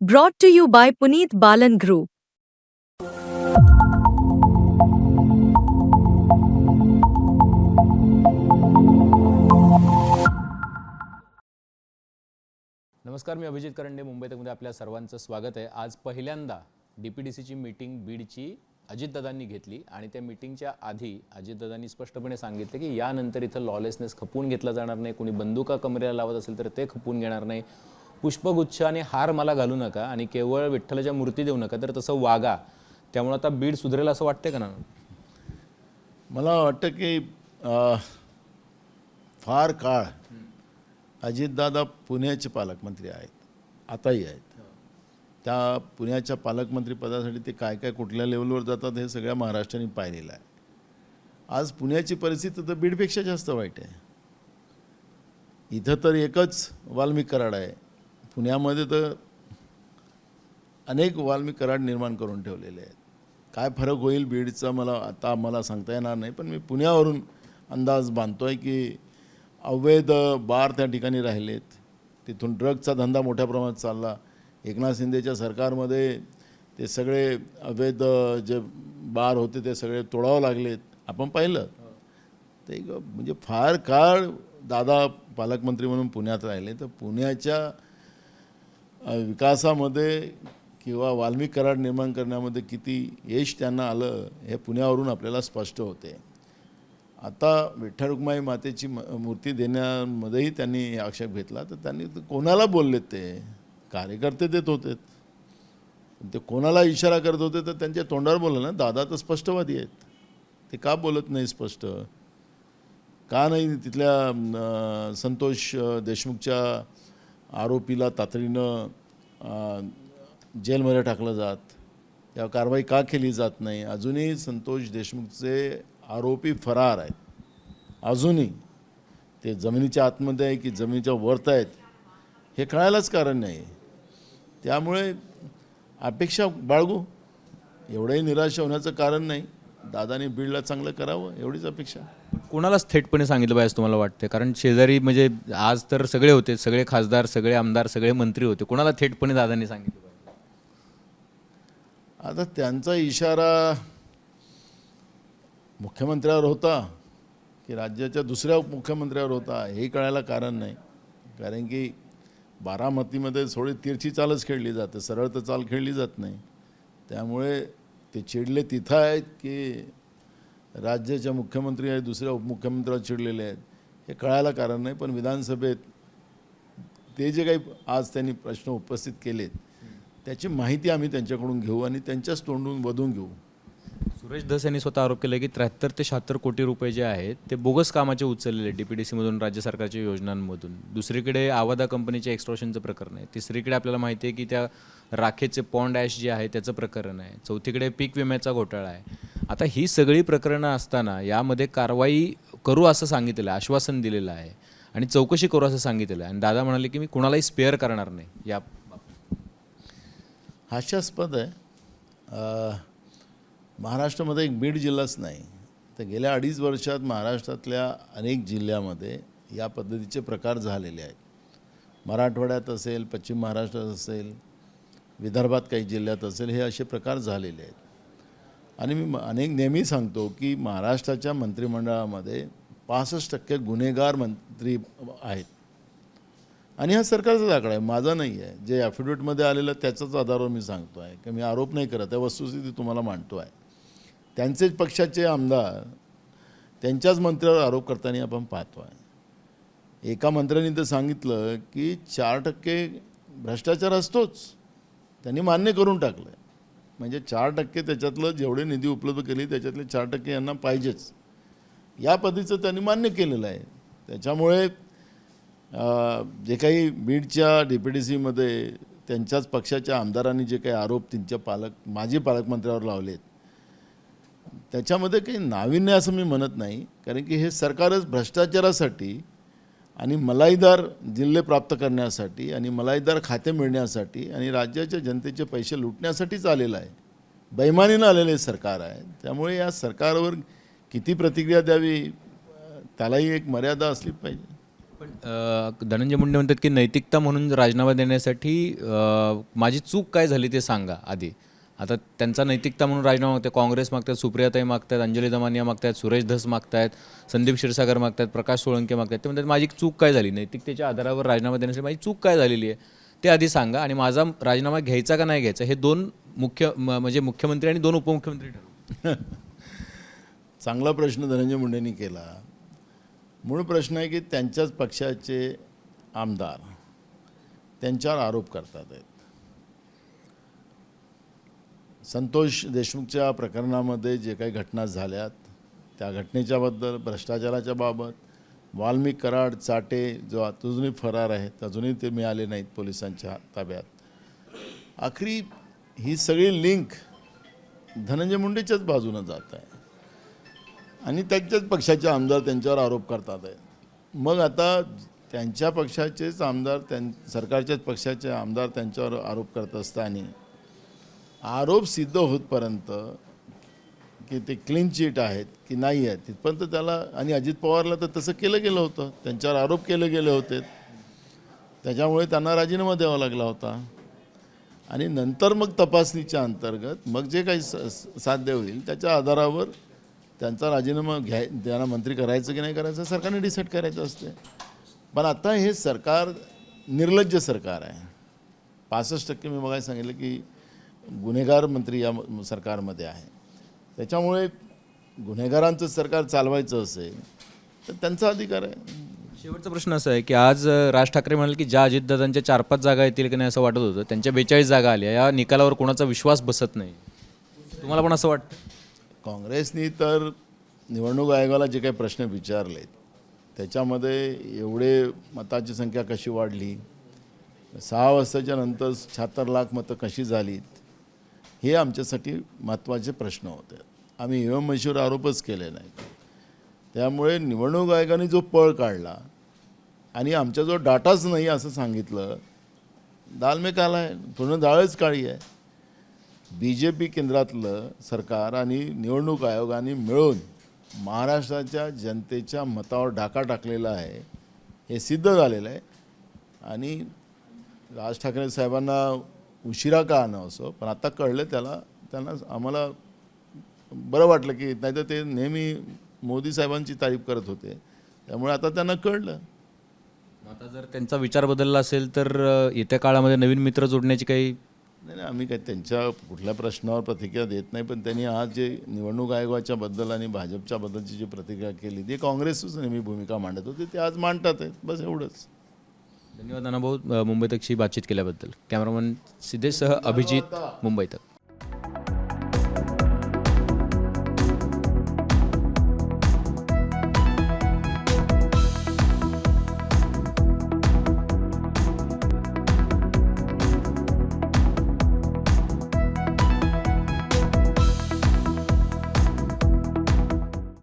Brought to you by Puneet Balan Group. नमस्कार मी अभिजित करंडे मुंबई तकमध्ये आपल्या सर्वांचं स्वागत आहे. आज पहिल्यांदा डी पी डी सीची मीटिंग बीडची अजितदादांनी घेतली आणि त्या मीटिंगच्या आधी अजितदादांनी स्पष्टपणे सांगितले की यानंतर इथं लॉलेसनेस खपवून घेतला जाणार नाही. कोणी बंदुका कमरेला लावत असेल तर ते खपवून घेणार नाही. पुष्पगुच्छ आणि हार मला घालू नका आणि केवळ विठ्ठलाच्या मूर्ती देऊ नका तर तसं वागा. त्यामुळे आता बीड सुधरेल असं वाटतंय का ना? मला वाटतं की अ, फार काळ अजितदादा पुण्याचे पालकमंत्री आहेत आताही आहेत. त्या पुण्याच्या पालकमंत्रीपदासाठी ते काय काय कुठल्या लेवलवर जातात हे सगळ्या महाराष्ट्राने पाहिलेलं आहे. आज पुण्याची परिस्थिती तर बीडपेक्षा जास्त वाईट आहे. इथं तर एकच वाल्मिक कराड आहे. पुण्यामध्ये तर अनेक वाल्मिक कराड निर्माण करून ठेवलेले आहेत. काय फरक होईल बीडचा मला आता मला सांगता येणार नाही पण मी पुण्यावरून अंदाज बांधतो आहे की अवैध बार त्या ठिकाणी राहिलेत. तिथून ड्रगचा धंदा मोठ्या प्रमाणात चालला. एकनाथ शिंदेच्या सरकारमध्ये ते सगळे अवैध जे बार होते ते सगळे तोडावं लागलेत. आपण पाहिलं. ते म्हणजे फार काळ दादा पालकमंत्री म्हणून पुण्यात राहिले. तर पुण्याच्या विकासामध्ये किंवा वाल्मिक कराड निर्माण करण्यामध्ये किती यश त्यांना आलं हे पुण्यावरून आपल्याला स्पष्ट होते. आता विठ्ठल रुक्माई मातेची म- मूर्ती देण्यामध्येही त्यांनी आक्षेप घेतला. तर त्यांनी ते कोणाला बोललेत ते? कार्यकर्ते देत होते. ते कोणाला इशारा करत होते? तर त्यांच्या तोंडावर बोललं ना? दादा तर स्पष्टवादी आहेत. ते का बोलत नाही स्पष्ट? का नाही तिथल्या संतोष देशमुखच्या आरोपीला तातडीनं जेलमध्ये टाकलं जात. या कारवाई का केली जात नाही? अजूनही संतोष देशमुखचे आरोपी फरार आहेत. अजूनही ते जमिनीच्या आतमध्ये आहे की जमिनीच्या वरत आहेत हे कळायलाच कारण नाही. त्यामुळे अपेक्षा बाळगू. एवढंही निराश होण्याचं कारण नाही. दादाने बीडला चांगलं करावं एवढीच अपेक्षा. कोणालाच थेटपणे सांगितलं पाहिजे तुम्हाला वाटते कारण शेजारी म्हणजे आज तर सगळे होते सगळे खासदार सगळे आमदार सगळे मंत्री होते. कोणाला थेटपणे दादांनी सांगितलं पाहिजे? आता त्यांचा इशारा मुख्यमंत्र्यावर होता की राज्याच्या दुसऱ्या मुख्यमंत्र्यावर होता हे कळायला कारण नाही. कारण की बारामतीमध्ये थोडी तिरछी चालच खेळली जाते सरळ तर चाल खेळली जात नाही. त्यामुळे ते चिडले तिथं आहेत की राज्याच्या मुख्यमंत्री आहेत दुसऱ्या उपमुख्यमंत्र्यावर चिडलेले आहेत. हे कळायला कारण नाही पण विधानसभेत ते जे काही आज त्यांनी प्रश्न उपस्थित केलेत त्याची माहिती आम्ही त्यांच्याकडून घेऊ आणि त्यांच्याच तोंडून वधून घेऊ. सुरेश धस यांनी स्वतः आरोप केला की त्र्याहत्तर ते शहात्तर कोटी रुपये जे आहेत ते बोगस कामाचे उचललेले डी पी डी सीमधून राज्य सरकारच्या योजनांमधून. दुसरीकडे आवादा कंपनीच्या एक्स्ट्रॉशनचं प्रकरण आहे. तिसरीकडे आपल्याला माहिती आहे की त्या राखेचे पॉन्ड ॲश जे आहे त्याचं प्रकरण आहे. चौथीकडे पीक विम्याचा घोटाळा आहे. आता ही सगळी प्रकरणं असताना यामध्ये कारवाई करू असं सांगितलेलं आहे आश्वासन दिलेलं आहे आणि चौकशी करू असं सांगितलेलं आहे. आणि दादा म्हणाले की मी कुणालाही स्पेअर करणार नाही या हास्यास्पद आहे. महाराष्ट्रामध्ये एक बीड जिल्हाच नाही. तर गेल्या अडीच वर्षात महाराष्ट्रातल्या अनेक जिल्ह्यामध्ये या पद्धतीचे प्रकार झालेले आहेत. मराठवाड्यात असेल पश्चिम महाराष्ट्रात असेल विदर्भात काही जिल्ह्यात असेल हे असे प्रकार झालेले आहेत. आणि मी म- अनेक नेहमी सांगतो की महाराष्ट्राच्या मंत्रिमंडळामध्ये पासष्ट टक्के गुन्हेगार मंत्री आहेत. आणि हा सरकारचाच आकडा आहे माझा नाही आहे. जे ॲफिडेविटमध्ये आलेलं त्याचाच आधारावर मी सांगतो आहे की मी आरोप नाही करत आहे वस्तुस्थिती तुम्हाला मांडतो आहे त्यांचेच पक्षाचे आमदार त्यांच्याच मंत्र्यावर आरोप करताना आपण पाहतो आहे एका मंत्र्यांनी तर सांगितलं की चार टक्के भ्रष्टाचार असतोच. त्यांनी मान्य करून टाकलं आहे म्हणजे चार टक्के त्याच्यातलं जेवढे निधी उपलब्ध केली त्याच्यातले चार टक्के यांना पाहिजेच. या पद्धतीचं त्यांनी मान्य केलेलं आहे. त्याच्यामुळे जे काही बीडच्या डी डी सीमध्ये त्यांच्याच पक्षाच्या आमदारांनी जे काही आरोप त्यांच्या पालक माजी पालकमंत्र्यावर लावलेत त्याच्यामध्ये काही नाविन्य असं मी म्हणत नाही कारण की हे सरकारच भ्रष्टाचारासाठी आणि मलाईदार जिल्हे प्राप्त करण्यासाठी आणि मलाईदार खाते मिळण्यासाठी आणि राज्याच्या जनतेचे पैसे लुटण्यासाठीच आलेलं आहे. बैमानीनं आलेले सरकार आहे. त्यामुळे या सरकारवर किती प्रतिक्रिया द्यावी त्यालाही एक मर्यादा असली पाहिजे. पण धनंजय मुंडे म्हणतात की नैतिकता म्हणून राजीनामा देण्यासाठी माझी चूक काय झाली ते सांगा आधी. आता त्यांचा नैतिकता म्हणून राजीनामा मागतात काँग्रेस मागतात सुप्रियाताई मागतात अंजली दमानिया मागतात सुरेश धस मागतायत संदीप क्षीरसागर मागतात प्रकाश सोळंके मागतात ते म्हणतात माझी चूक काय झाली? नैतिकतेच्या आधारावर राजीनामा देण्यासाठी माझी चूक काय झालेली आहे? ते आधी सांगा आणि माझा राजीनामा घ्यायचा का नाही घ्यायचा हे दोन मुख्य म- म्हणजे मुख्यमंत्री आणि दोन उपमुख्यमंत्री चांगला प्रश्न धनंजय मुंडेंनी केला. मूळ प्रश्न आहे की त्यांच्याच पक्षाचे आमदार त्यांच्यावर आरोप करतात आहेत संतोष देशमुखच्या प्रकरणामध्ये जे काही घटना झाल्यात त्या घटनेच्याबद्दल भ्रष्टाचाराच्या बाबत वाल्मिक कराड चाटे जो अजूनही फरार आहेत अजूनही ते मिळाले नाहीत पोलिसांच्या ताब्यात. आखरी ही सगळी लिंक धनंजय मुंडेच्याच बाजूनं जात आहे. आणि त्यांच्याच पक्षाचे आमदार त्यांच्यावर आरोप करतात आहे. मग आता त्यांच्या पक्षाचेच आमदार त्यां सरकारच्याच पक्षाचे आमदार त्यांच्यावर आरोप करत असताना आरोप सिद्ध होतपर्यंत की ते क्लीन चिट आहेत की नाही आहेत तिथपर्यंत त्याला आणि अजित पवारला तर तसं केलं गेलं होतं. त्यांच्यावर आरोप केले गेले होते. त्याच्यामुळे त्यांना राजीनामा द्यावा लागला होता. आणि नंतर मग तपासणीच्या अंतर्गत मग जे काही स स- साध्य होईल त्याच्या आधारावर त्यांचा राजीनामा घ्याय त्यांना मंत्री करायचं की नाही करायचं सरकारने डिसाईड करायचं असते. पण आता हे सरकार निर्लज्ज सरकार आहे. पासष्ट टक्के मी बघायला सांगितलं की गुन्हेगार मंत्री या सरकारमध्ये आहे. त्याच्यामुळे गुन्हेगारांचं सरकार चालवायचं असेल तर त्यांचा अधिकार आहे. शेवटचा प्रश्न असा आहे की आज राज ठाकरे म्हणाले की ज्या अजितदादांच्या चार पाच जागा येतील की नाही असं वाटत होतं त्यांच्या बेचाळीस जागा आल्या या निकालावर कोणाचा विश्वास बसत नाही. तुम्हाला पण असं वाटतं? काँग्रेसनी तर निवडणूक आयोगाला जे काही प्रश्न विचारलेत त्याच्यामध्ये एवढे मताची संख्या कशी वाढली सहा वाजताच्या नंतर शहात्तर लाख मतं कशी झालीत हे आमच्यासाठी महत्त्वाचे प्रश्न होते. आम्ही एम म्हशीवर आरोपच केले नाहीत. त्यामुळे निवडणूक आयोगाने जो पळ काढला आणि आमच्याजवळ डाटाच नाही असं सांगितलं दाल मे काला आहे पूर्ण डाळच काळी आहे बी जे पी केंद्रातलं सरकार आणि निवडणूक आयोगाने मिळून महाराष्ट्राच्या जनतेच्या मतावर डाका टाकलेला आहे हे सिद्ध झालेलं आहे. आणि राज ठाकरे साहेबांना उशिरा का आणं असो? पण आता कळलं त्याला त्यांना आम्हाला बरं वाटलं की नाहीतर ते नेहमी मोदी साहेबांची तारीफ करत होते. त्यामुळे आता त्यांना कळलं. आता जर त्यांचा विचार बदलला असेल तर येत्या काळामध्ये नवीन मित्र जोडण्याची काही नाही नाही आम्ही काही त्यांच्या कुठल्या प्रश्नावर प्रतिक्रिया देत नाही पण त्यांनी आज जे निवडणूक आयोगाच्या बद्दल आणि भाजपच्या बद्दलची जी प्रतिक्रिया केली ती काँग्रेसच नेहमी भूमिका मांडत होती ते आज मांडतात आहेत बस एवढंच. धन्यवाद अनाभाऊ मुंबई तकशी बातचीत केल्याबद्दल. कॅमेरामन सिद्धेशसह अभिजित मुंबई तक.